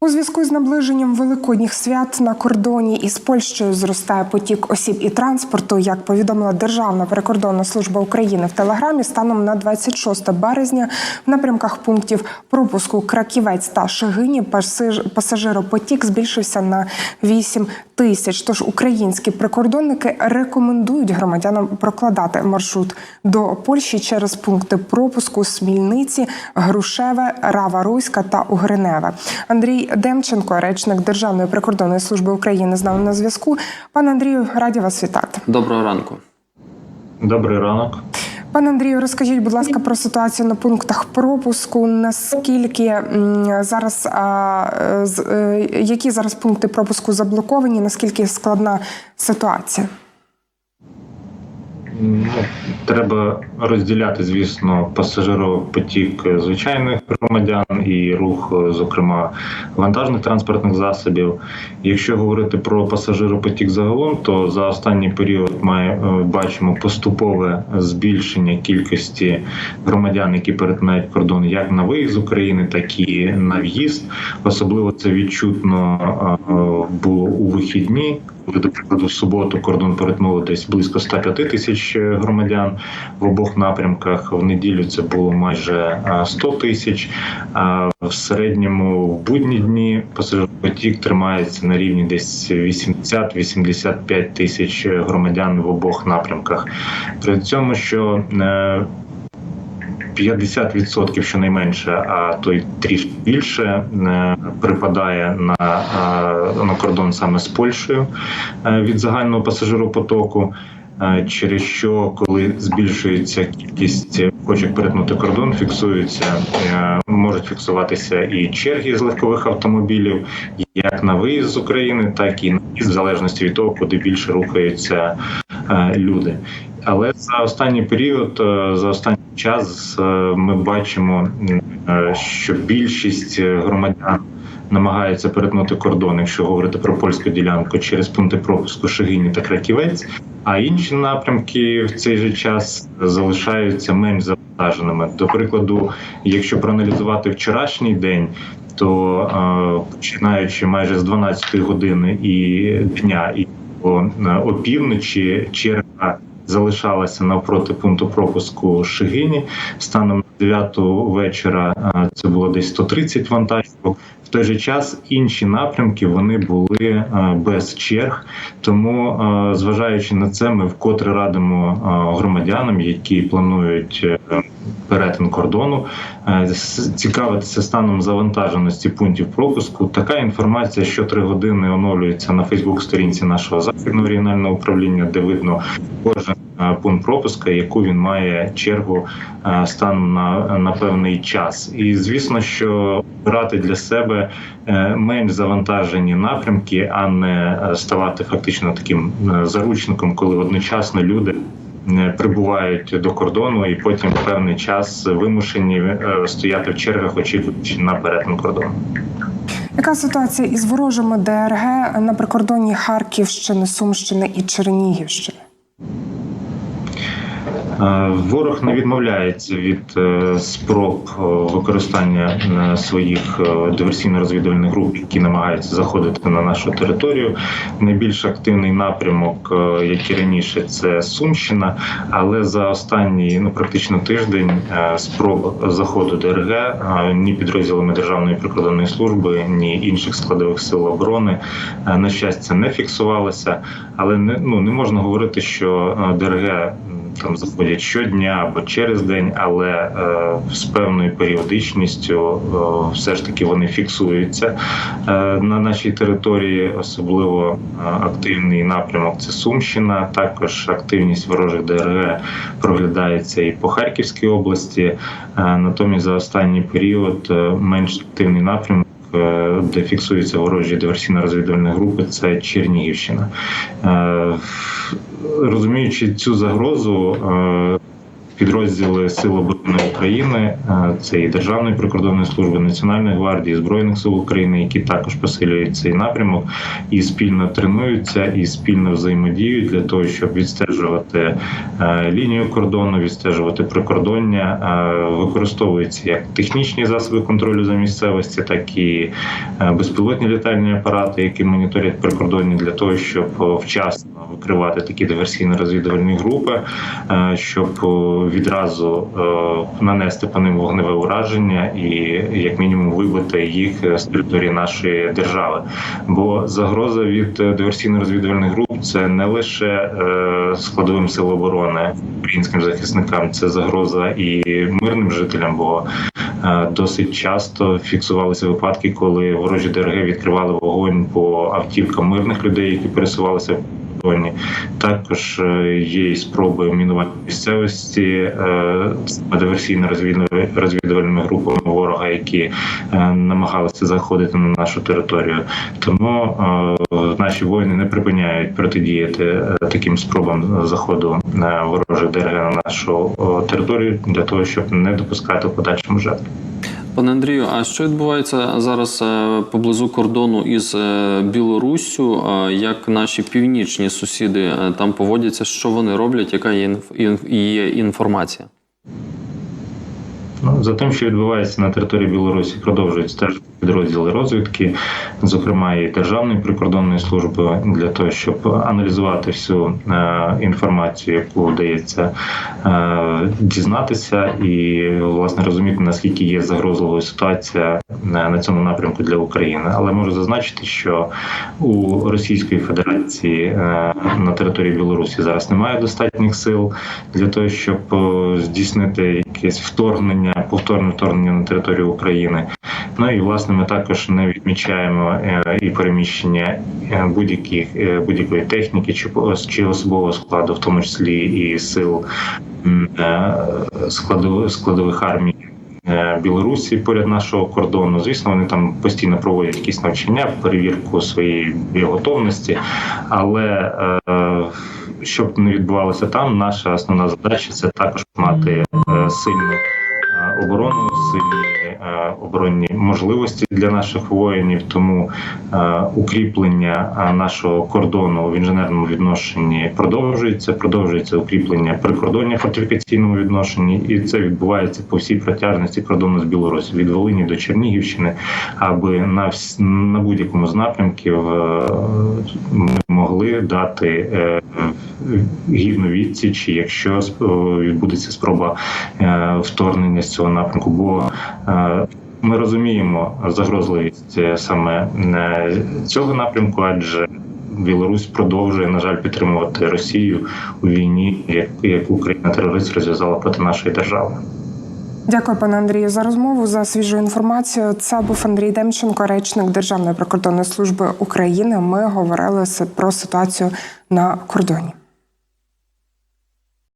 У зв'язку з наближенням великодніх свят на кордоні із Польщею зростає потік осіб і транспорту. Як повідомила Державна прикордонна служба України в телеграмі, станом на 26 березня в напрямках пунктів пропуску Краківець та пасаж- пасажиропотік збільшився на 8 тисяч. Тож українські прикордонники рекомендують громадянам прокладати маршрут до Польщі через пункти пропуску Смільниці, Грушеве, Рава Руська та Угриневе. Андрій Демченко, речник Державної прикордонної служби України, з нами на зв'язку. Пане Андрію, раді вас вітати. Доброго ранку. Добрий ранок. Пане Андрію, розкажіть, будь ласка, про ситуацію на пунктах пропуску. Наскільки зараз а, е, з- які зараз пункти пропуску заблоковані? Наскільки складна ситуація? Треба розділяти, звісно, пасажиропотік звичайних громадян і рух, зокрема, вантажних транспортних засобів. Якщо говорити про пасажиропотік загалом, то за останній період ми е, бачимо поступове збільшення кількості громадян, які перетинають кордон як на виїзд з України, так і на в'їзд. Особливо це відчутно е, було у вихідні. Коли, до прикладу, в суботу кордон перетнуло десь близько 105 тисяч громадян в обох напрямках. В неділю це було майже а, 100 тисяч. А в середньому в будні дні пасажиропотік тримається на рівні десь 80-85 тисяч громадян в обох напрямках. При цьому, що е, 50% щонайменше, а то й трішки більше е, припадає на, е, на кордон саме з Польщею е, від загального пасажиропотоку. Через що, коли збільшується кількість охочих перетнути кордон, фіксуються, можуть фіксуватися і черги з легкових автомобілів, як на виїзд з України, так і на в'їзд, в залежності від того, куди більше рухаються люди. Але за останній період, е, за останній час, е, ми бачимо, е, що більшість громадян намагаються перетнути кордон, якщо говорити про польську ділянку, через пункти пропуску Шегині та Краківець. А інші напрямки в цей же час залишаються менш завантаженими. До прикладу, якщо проаналізувати вчорашній день. То починаючи майже з 12 години і дня і е, опівночі черга залишалася навпроти пункту пропуску Шигині. Станом на 9 вечора е, це було десь 130 вантажівок. В той же час інші напрямки вони були е, без черг. Тому, е, зважаючи на це, ми вкотре радимо громадянам, які планують перетин кордону, е, цікавитися станом завантаженості пунктів пропуску. Така інформація що три години оновлюється на Фейсбук-сторінці нашого західного регіонального управління, де видно кожен е, пункт пропуска, яку він має чергу е, станом на, на певний час. І звісно, що брати для себе менш завантажені напрямки, а не ставати фактично таким заручником, коли одночасно люди прибувають до кордону і потім певний час вимушені е, стояти в чергах, очікуючи на перетин кордону. Яка ситуація із ворожими ДРГ на прикордонні Харківщини, Сумщини і Чернігівщини? Е, Ворог не відмовляється від е, спроб е, використання своїх диверсійно-розвідувальних груп, які намагаються заходити на нашу територію. Найбільш активний напрямок, як і раніше, це Сумщина. Але за останній ну практично тиждень спроб заходу ДРГ ні підрозділами Державної прикордонної служби, ні інших складових сил оборони на щастя не фіксувалося. Але не ну не можна говорити, що ДРГ там заходять щодня або через день, але е, з певною періодичністю е, все ж таки вони фіксуються е, на нашій території. Особливо е, активний напрямок це Сумщина. Також активність ворожих ДРГ проглядається і по Харківській області. Е, натомість за останній період е, менш активний напрямок. Е, Де фіксуються ворожі диверсійно-розвідувальні групи, це Чернігівщина. Е, Розуміючи цю загрозу, е, підрозділи Сил оборони України, е, це і Державної прикордонної служби, Національної гвардії, Збройних сил України, які також посилюють цей напрямок і спільно тренуються, і спільно взаємодіють для того, щоб відстежувати е, лінію кордону, відстежувати прикордоння, Е, використовуються як технічні засоби контролю за місцевості, так і безпілотні літальні апарати, які моніторять прикордонні для того, щоб вчасно викривати такі диверсійно-розвідувальні групи, е, щоб е, відразу е, нанести по ним вогневе ураження і як мінімум вибити їх з території нашої держави. Бо загроза від диверсійно-розвідувальних груп це не лише складовим сил оборони українським захисникам, це загроза і мирним жителям. бо Досить часто фіксувалися випадки, коли ворожі ДРГ відкривали вогонь по автівкам мирних людей, які пересувалися кордоні. Також е, є і спроби мінування місцевості е, диверсійно розвідувальними групами ворога, які е, намагалися заходити на нашу територію. Тому наші воїни не припиняють протидіяти таким спробам заходу ворожих ДРГ на нашу територію для того, щоб не допускати в подальшому жертв. Пане Андрію, а що відбувається зараз е, поблизу кордону із е, Білоруссю? Е, Як наші північні сусіди там поводяться? Що вони роблять? Яка є інф- інф- є інформація? Ну, за тим, що відбувається на території Білорусі, продовжують стежити підрозділи розвідки, зокрема і Державної прикордонної служби, для того, щоб аналізувати всю е, інформацію, яку вдається е, дізнатися, і власне розуміти наскільки є загрозливою ситуація е, на цьому напрямку для України. Але можу зазначити, що у Російської Федерації на території Білорусі зараз немає достатніх сил для того, щоб здійснити якесь вторгнення, повторне вторгнення на територію України. Ну і власне ми також не відмічаємо е, і переміщення е, будь-яких е, будь-якої техніки чи чи особового складу, в тому числі і сил складових складових армій. Білорусі поряд нашого кордону, звісно, вони там постійно проводять якісь навчання, перевірку своєї готовності, але щоб не відбувалося там, наша основна задача це також мати сильну оборону, сильні е, оборонні можливості для наших воїнів. Тому е, укріплення е, нашого кордону в інженерному відношенні продовжується. Продовжується укріплення прикордоння фортифікаційному відношенні, і це відбувається по всій протяжності кордону з Білорусі від Волині до Чернігівщини, аби на на будь-якому з напрямків могли дати е, гідну відсіч, якщо відбудеться спроба е, вторгнення з цього напрямку. Бо е, ми розуміємо загрозливість саме цього напрямку, адже Білорусь продовжує, на жаль, підтримувати Росію у війні, як, як Україна терорист розв'язала проти нашої держави. Дякую, пане Андрію, за розмову за свіжу інформацію. Це був Андрій Демченко, речник Державної прикордонної служби України. Ми говорили про ситуацію на кордоні.